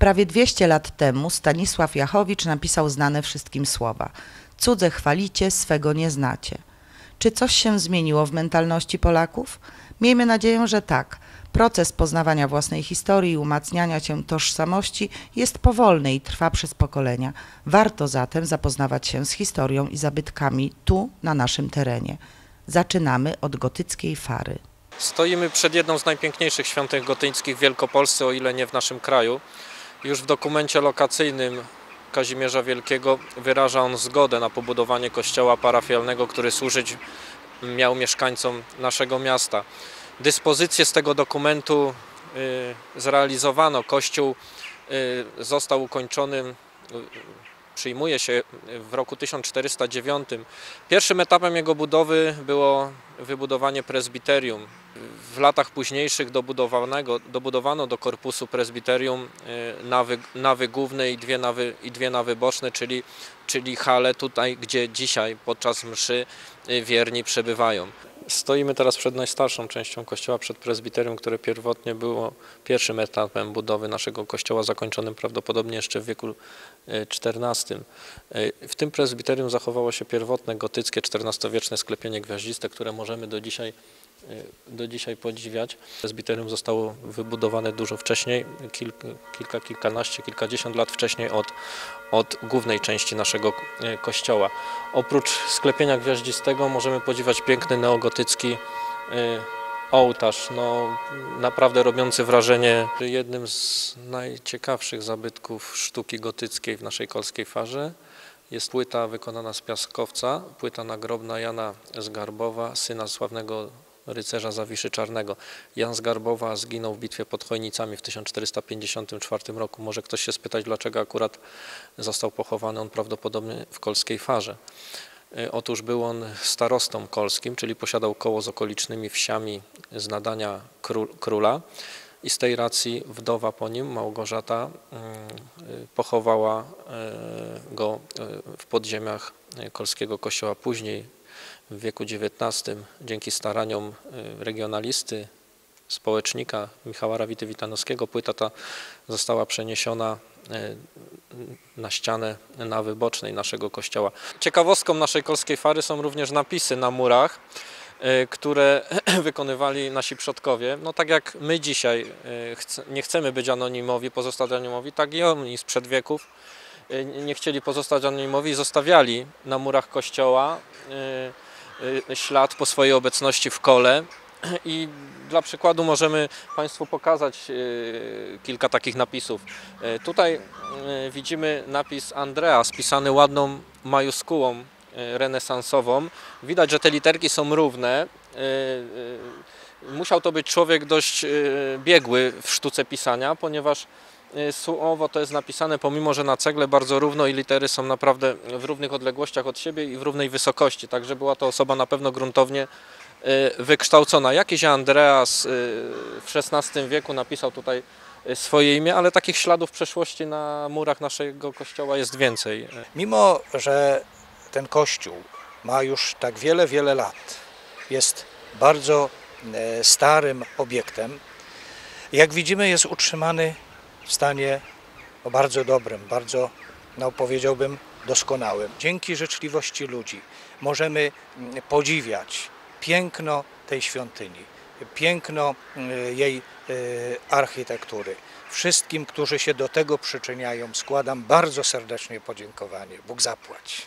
Prawie 200 lat temu Stanisław Jachowicz napisał znane wszystkim słowa: Cudze chwalicie, swego nie znacie. Czy coś się zmieniło w mentalności Polaków? Miejmy nadzieję, że tak. Proces poznawania własnej historii i umacniania się tożsamości jest powolny i trwa przez pokolenia. Warto zatem zapoznawać się z historią i zabytkami tu, na naszym terenie. Zaczynamy od gotyckiej fary. Stoimy przed jedną z najpiękniejszych świątyń gotyńskich w Wielkopolsce, o ile nie w naszym kraju. Już w dokumencie lokacyjnym Kazimierza Wielkiego wyraża on zgodę na pobudowanie kościoła parafialnego, który służyć miał mieszkańcom naszego miasta. Dyspozycje z tego dokumentu y, zrealizowano. Kościół y, został ukończony, y, przyjmuje się w roku 1409. Pierwszym etapem jego budowy było wybudowanie prezbiterium. W latach późniejszych dobudowanego, dobudowano do korpusu prezbiterium nawy, nawy główne i dwie nawy, i dwie nawy boczne, czyli, czyli hale tutaj, gdzie dzisiaj podczas mszy wierni przebywają. Stoimy teraz przed najstarszą częścią kościoła, przed prezbiterium, które pierwotnie było pierwszym etapem budowy naszego kościoła, zakończonym prawdopodobnie jeszcze w wieku XIV. W tym prezbiterium zachowało się pierwotne gotyckie XIV-wieczne sklepienie gwiaździste, które możemy do dzisiaj do dzisiaj podziwiać. Prezbiterium zostało wybudowane dużo wcześniej, kilka, kilka kilkanaście, kilkadziesiąt lat wcześniej od, od głównej części naszego kościoła. Oprócz sklepienia gwiaździstego możemy podziwiać piękny neogotycki ołtarz, no, naprawdę robiący wrażenie. Jednym z najciekawszych zabytków sztuki gotyckiej w naszej kolskiej farze jest płyta wykonana z piaskowca, płyta nagrobna Jana Zgarbowa, syna sławnego rycerza Zawiszy Czarnego. Jan z Garbowa zginął w bitwie pod Chojnicami w 1454 roku. Może ktoś się spytać, dlaczego akurat został pochowany on prawdopodobnie w kolskiej farze. Otóż był on starostą kolskim, czyli posiadał koło z okolicznymi wsiami z nadania króla i z tej racji wdowa po nim, Małgorzata, pochowała go w podziemiach kolskiego kościoła. Później w wieku XIX dzięki staraniom regionalisty, społecznika Michała Rawity-Witanowskiego płyta ta została przeniesiona na ścianę nawy bocznej naszego kościoła. Ciekawostką naszej kolskiej fary są również napisy na murach, które wykonywali nasi przodkowie. No tak jak my dzisiaj nie chcemy być anonimowi, pozostać anonimowi, tak i oni sprzed wieków nie chcieli pozostać anonimowi i zostawiali na murach kościoła ślad po swojej obecności w kole. I dla przykładu możemy Państwu pokazać kilka takich napisów. Tutaj widzimy napis Andrea spisany ładną majuskułą renesansową. Widać, że te literki są równe. Musiał to być człowiek dość biegły w sztuce pisania, ponieważ słowo to jest napisane pomimo, że na cegle bardzo równo i litery są naprawdę w równych odległościach od siebie i w równej wysokości. Także była to osoba na pewno gruntownie wykształcona. Jakiś Andreas w XVI wieku napisał tutaj swoje imię, ale takich śladów przeszłości na murach naszego kościoła jest więcej. Mimo, że ten kościół ma już tak wiele, wiele lat, jest bardzo starym obiektem, jak widzimy jest utrzymany w stanie bardzo dobrym, bardzo, no powiedziałbym, doskonałym. Dzięki życzliwości ludzi możemy podziwiać piękno tej świątyni, piękno jej architektury. Wszystkim, którzy się do tego przyczyniają, składam bardzo serdecznie podziękowanie. Bóg zapłać.